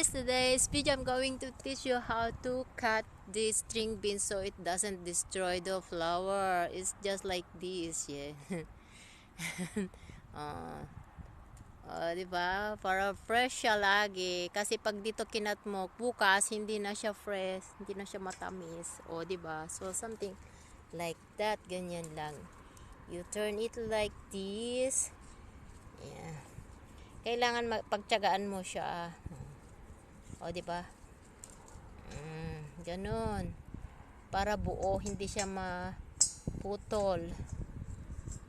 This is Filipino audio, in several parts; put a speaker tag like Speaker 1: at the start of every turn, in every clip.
Speaker 1: guys, today's video I'm going to teach you how to cut this string bean so it doesn't destroy the flower. It's just like this, yeah. uh, uh, di ba? Para fresh siya lagi. Kasi pag dito kinat mo, bukas hindi na siya fresh, hindi na siya matamis. O, di ba? So something like that, ganyan lang. You turn it like this. Yeah kailangan pagtiyagaan mo siya. O, di ba? Mm, ganun. Para buo, hindi siya maputol.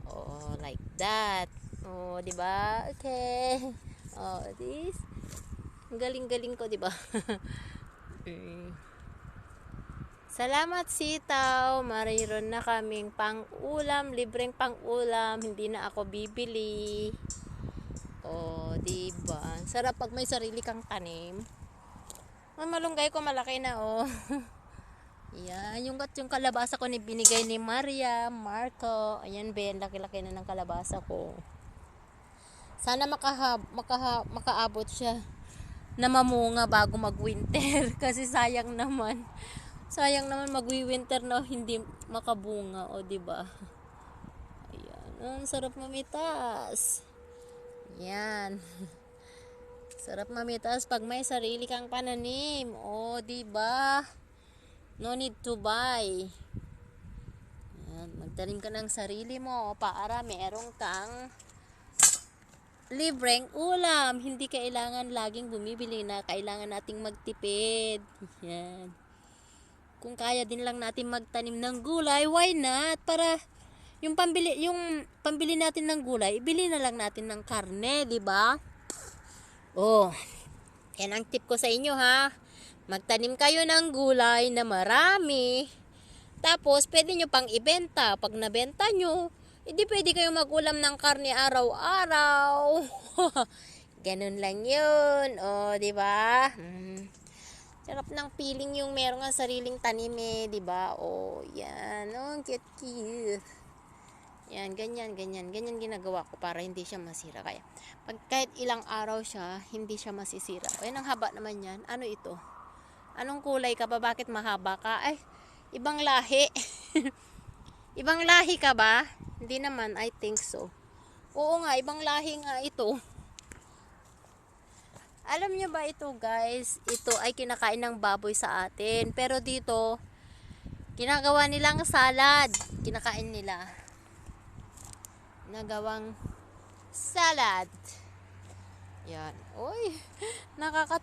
Speaker 1: O, like that. O, di ba? Okay. O, this. Galing-galing ko, di ba? mm. Salamat sitaw. Mayroon na kaming pang-ulam, libreng pang-ulam. Hindi na ako bibili. Oh, di ba? Sarap pag may sarili kang tanim. Ang malunggay ko malaki na oh. Yan, yung gat yung kalabasa ko ni binigay ni Maria, Marco. Ayan Ben, laki-laki na ng kalabasa ko. Sana makaha, makaha, makaabot siya na mamunga bago mag-winter kasi sayang naman. Sayang naman magwi-winter na hindi makabunga, o di ba? Ayan, ang sarap mamitas. Yan. Sarap mamitas pag may sarili kang pananim. O, di ba? No need to buy. Yan, magtanim ka ng sarili mo para meron kang libreng ulam. Hindi kailangan laging bumibili na kailangan nating magtipid. Yan. Kung kaya din lang natin magtanim ng gulay, why not? Para yung pambili yung pambili natin ng gulay, ibili na lang natin ng karne, 'di ba? Oh. Yan ang tip ko sa inyo ha. Magtanim kayo ng gulay na marami. Tapos, pwede nyo pang ibenta. Pag nabenta nyo, hindi pwede kayong magulam ng karne araw-araw. Ganun lang yun. O, oh, di ba? Hmm. Sarap ng feeling yung meron nga sariling tanim eh, di ba? Oh, yan. Oh, cute, cute. Yan, ganyan, ganyan. Ganyan ginagawa ko para hindi siya masira. Kaya, pag kahit ilang araw siya, hindi siya masisira. O, yan ang haba naman yan. Ano ito? Anong kulay ka ba? Bakit mahaba ka? Ay, ibang lahi. ibang lahi ka ba? Hindi naman, I think so. Oo nga, ibang lahi nga ito. Alam nyo ba ito guys? Ito ay kinakain ng baboy sa atin. Pero dito, ginagawa nilang salad. Kinakain nila nagawang salad. Yan. Uy, nakaka